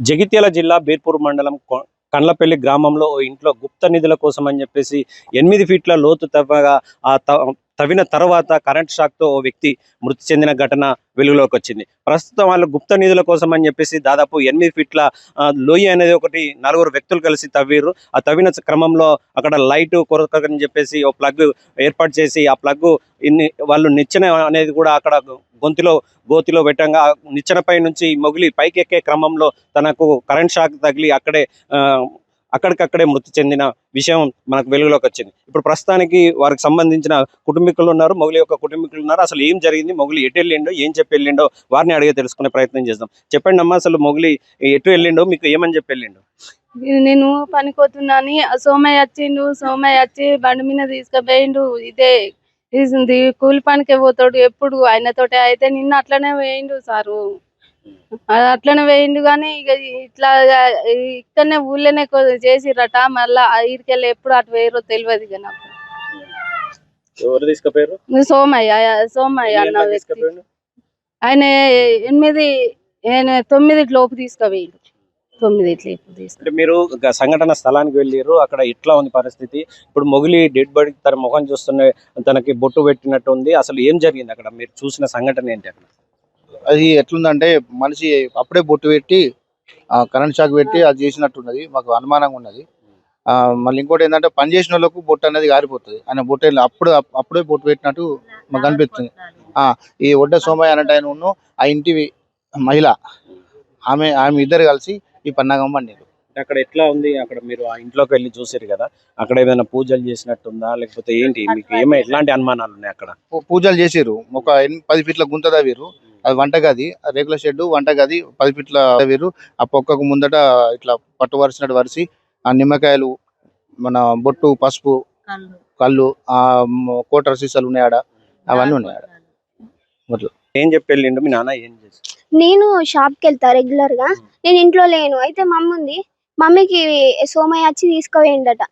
జగిత్యాల జిల్లా బీర్పూర్ మండలం కొ- కండ్లపల్లి గ్రామంలో ఓ ఇంట్లో గుప్త నిధుల కోసం అని చెప్పేసి ఎనిమిది ఫీట్ల లోతు తవ్వగా ఆ త- తవ్విన తర్వాత కరెంట్ షాక్తో ఓ వ్యక్తి మృతి చెందిన ఘటన వెలుగులోకి వచ్చింది. ప్రస్తుతం వాళ్ళు గుప్త నిధుల కోసం అని చెప్పేసి దాదాపు ఎనిమిది ఫీట్ల లోయ అనేది ఒకటి నలుగురు వ్యక్తులు కలిసి తవ్విర్రు. ఆ తవ్విన క్రమంలో అక్కడ లైట్ కొరకని చెప్పేసి ఓ ప్లగ్ ఏర్పాటు చేసి ఆ ప్లగ్ ఇన్ని వాళ్ళు నిచ్చెన అనేది కూడా అక్కడ గొంతులో గోతిలో పెట్టంగా నిచ్చెనపై నుంచి మొగిలి పైకి ఎక్కే క్రమంలో తనకు కరెంట్ షాక్ తగిలి అక్కడే అక్కడికక్కడే మృతి చెందిన విషయం మనకు వెలుగులోకి వచ్చింది. ఇప్పుడు ప్రస్తుతానికి వారికి సంబంధించిన కుటుంబీకులు ఉన్నారు మొగిలి యొక్క కుటుంబీకులు ఉన్నారు. అసలు ఏం జరిగింది మొగులి ఎటు వెళ్ళిండో ఏం చెప్పి వెళ్ళిండో వారిని అడిగి తెలుసుకునే ప్రయత్నం చేద్దాం. చెప్పండి అమ్మా అసలు మొగులి ఎటు వెళ్ళిండో మీకు ఏమని చెప్పి వెళ్ళిండో? నేను పనికొతున్నాని సోమయ్య వచ్చిండు సోమయ్య వచ్చి బండి మీద తీసుకుపోయిండు. ఇదే ఇది కూలి పనికే పోతాడు ఎప్పుడు ఆయనతోటే అయితే నిన్న అట్లనే పోయిండు సారు. ఆ, అట్లనే వేయిండు కానీ ఇక ఇట్లా ఇక్కడనే ఊళ్ళోనే చేసిరట మళ్ళా ఇరికెళ్ళి ఎప్పుడు అటు వేయరో తెలియదు ఇక నాకు. ఎవరు తీసుకుపోయారు ఇది సోమయ్య సోమయ్య అన్న వ్యక్తి. ఆయన ఎనిమిది ఆయన తొమ్మిది లోపు తీసుకుపోయిండు. తొమ్మిది ఇట్లా ఇప్పుడు మీరు సంఘటన స్థలానికి వెళ్ళారు అక్కడ ఎట్లా ఉంది పరిస్థితి. ఇప్పుడు మొగిలి డెడ్ బాడీ తన ముఖం చూస్తున్న తనకి బొట్టు పెట్టినట్టు ఉంది. అసలు ఏం జరిగింది అక్కడ? మీరు చూసిన సంఘటన ఏంటి అక్కడ? అది ఎట్లుందంటే మనిషి అప్పుడే బొట్టు పెట్టి ఆ, కరెంట్ షాక్ పెట్టి అది చేసినట్టున్నది మాకు అనుమానంగా ఉన్నది. ఆ, మళ్ళీ ఇంకోటి ఏంటంటే పని చేసిన వాళ్ళకు బొట్టు అనేది గారిపోతుంది. ఆయన బొట్టు అప్పుడు అప్పుడే బొట్టు పెట్టినట్టు మాకు అనిపిస్తుంది. ఆ, ఈ ఒడ్డ సోమయ్య అన్నట్టు ఆయన ఆ ఇంటి మహిళ ఆమె ఆమె ఇద్దరు కలిసి ఈ పన్నాగం పండిరు అక్కడ ఎట్లా ఉంది? అక్కడ మీరు ఆ ఇంట్లోకి వెళ్ళి చూసారు కదా అక్కడ ఏదైనా పూజలు చేసినట్టుందా? లేకపోతే ఏంటి? మీకు ఏమై ఎలాంటి అనుమానాలు ఉన్నాయి అక్కడ? పూజలు చేసిర్రు. ఒక పది ఫీట్ల గుంత తవ్విర్రు అది వంటగది రేకుల షెడ్ వంటగది పది ఫీట్ల తవ్విర్రు ఆ పొక్కకు ముందట ఇట్లా పట్టు వరిసినట్టు వరిసి ఆ నిమ్మకాయలు మన బొట్టు పసుపు కళ్ళు. ఆ కోటర్ సీసాలు ఉన్నాయి ఆడ. అవన్నీ ఉన్నాయి ఆడ. ఏం చెప్పి వెళ్ళిండు మీ నాన్న? ఏం చేసి? నేను షాప్కి వెళ్తా రెగ్యులర్గా నేను ఇంట్లో లేను. అయితే మమ్మీ ఉంది మమ్మీకి సోమయ్య వచ్చి తీసుకుపోయిండట.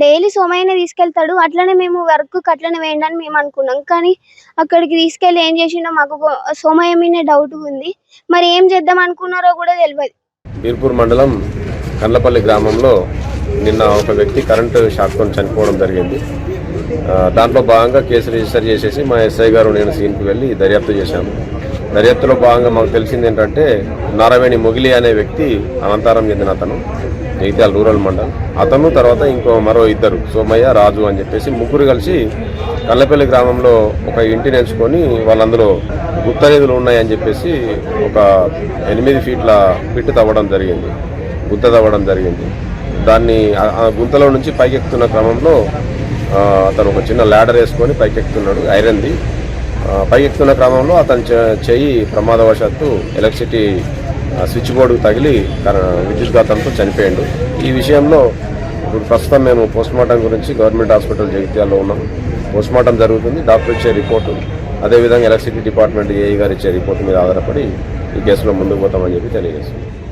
డైలీ సోమయ్యనే తీసుకెళ్తాడు. అట్లనే మేము వర్క్ అట్లనే వేయండి అని మేము అనుకున్నాం. కానీ అక్కడికి తీసుకెళ్ళి ఏం చేసిండో మాకు సోమయ్య మీద డౌట్ ఉంది. మరి ఏం చేద్దాం అనుకున్నారో కూడా తెలియదు బీర్పూర్ మండలం కండ్లపల్లి గ్రామంలో నిన్న ఒక వ్యక్తి కరెంటు షాక్తో చనిపోవడం జరిగింది. దాంట్లో భాగంగా కేసు రిజిస్టర్ చేసేసి మా ఎస్ఐ గారు నేను సీన్కి వెళ్ళి దర్యాప్తు చేశాము. దర్యాప్తులో భాగంగా మాకు తెలిసింది ఏంటంటే నారాయణి మొగిలి అనే వ్యక్తి అనంతరం చెందిన అతను జగిత్యాల రూరల్ మండల్. అతను తర్వాత ఇంకో మరో ఇద్దరు సోమయ్య రాజు అని చెప్పేసి ముగ్గురు కలిసి కల్లపల్లి గ్రామంలో ఒక ఇంటిని ఎంచుకొని వాళ్ళందులో గుప్త నిధులు ఉన్నాయని చెప్పేసి ఒక ఎనిమిది ఫీట్ల పిట్టు తవ్వడం జరిగింది. గుంత తవ్వడం జరిగింది. దాన్ని ఆ- గుంతలో నుంచి పైకెక్కుతున్న క్రమంలో అతను ఒక చిన్న ల్యాడర్ వేసుకొని పైకెక్కుతున్నాడు ఐరన్ది. ఆ, క్రమంలో అతని చేయి ప్రమాదవశాత్తు ఎలక్ట్రిసిటీ స్విచ్ బోర్డు తగిలి కర- విద్యుద్ఘాతంతో చనిపోయాడు. ఈ విషయంలో ఇప్పుడు ప్రస్తుతం మేము పోస్ట్మార్టం గురించి గవర్నమెంట్ హాస్పిటల్ జగిత్యాల్లో ఉన్నాం. పోస్ట్మార్టం జరుగుతుంది. డాక్టర్ ఇచ్చే రిపోర్టు అదేవిధంగా ఎలక్ట్రిసిటీ డిపార్ట్మెంట్ ఏఈ గారు ఇచ్చే రిపోర్టు మీద ఆధారపడి ఈ కేసులో ముందుకు పోతామని చెప్పి తెలియజేస్తున్నాం.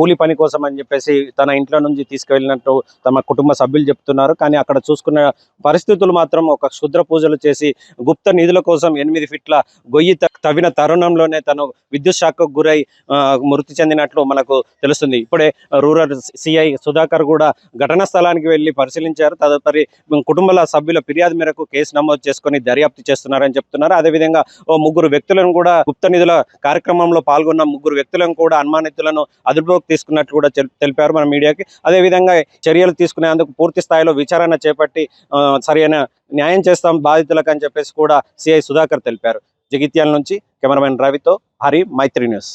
కూలి పని కోసం అని చెప్పేసి తన ఇంట్లో నుంచి తీసుకువెళ్ళినట్టు తమ కుటుంబ సభ్యులు చెప్తున్నారు. కానీ అక్కడ చూసుకున్న పరిస్థితులు మాత్రం ఒక క్షుద్ర పూజలు చేసి గుప్త నిధుల కోసం ఎనిమిది ఫిట్ల గొయ్యి త- తవ్విన తరుణంలోనే తను విద్యుత్ శాఖకు గురై ఆ, మృతి చెందినట్లు మనకు తెలుస్తుంది. ఇప్పుడే రూరల్ సిఐ సుధాకర్ కూడా ఘటనా స్థలానికి వెళ్ళి పరిశీలించారు. తదుపరి కుటుంబాల సభ్యుల ఫిర్యాదు మేరకు కేసు నమోదు చేసుకొని దర్యాప్తు చేస్తున్నారని చెప్తున్నారు. అదేవిధంగా ఓ ముగ్గురు వ్యక్తులను కూడా గుప్త నిధుల కార్యక్రమంలో పాల్గొన్న ముగ్గురు వ్యక్తులను కూడా అనుమానితులను అదుపులోకి తీసుకున్నట్లు కూడా తెలిపారు మన మీడియాకి. అదేవిధంగా చర్యలు తీసుకునేందుకు పూర్తి స్థాయిలో విచారణ చేపట్టి సరైన న్యాయం చేస్తాం బాధితులకు అని చెప్పేసి కూడా సిఐ సుధాకర్ తెలిపారు. జగిత్యాల నుంచి కెమెరామెన్ రవితో హరి మైత్రి న్యూస్.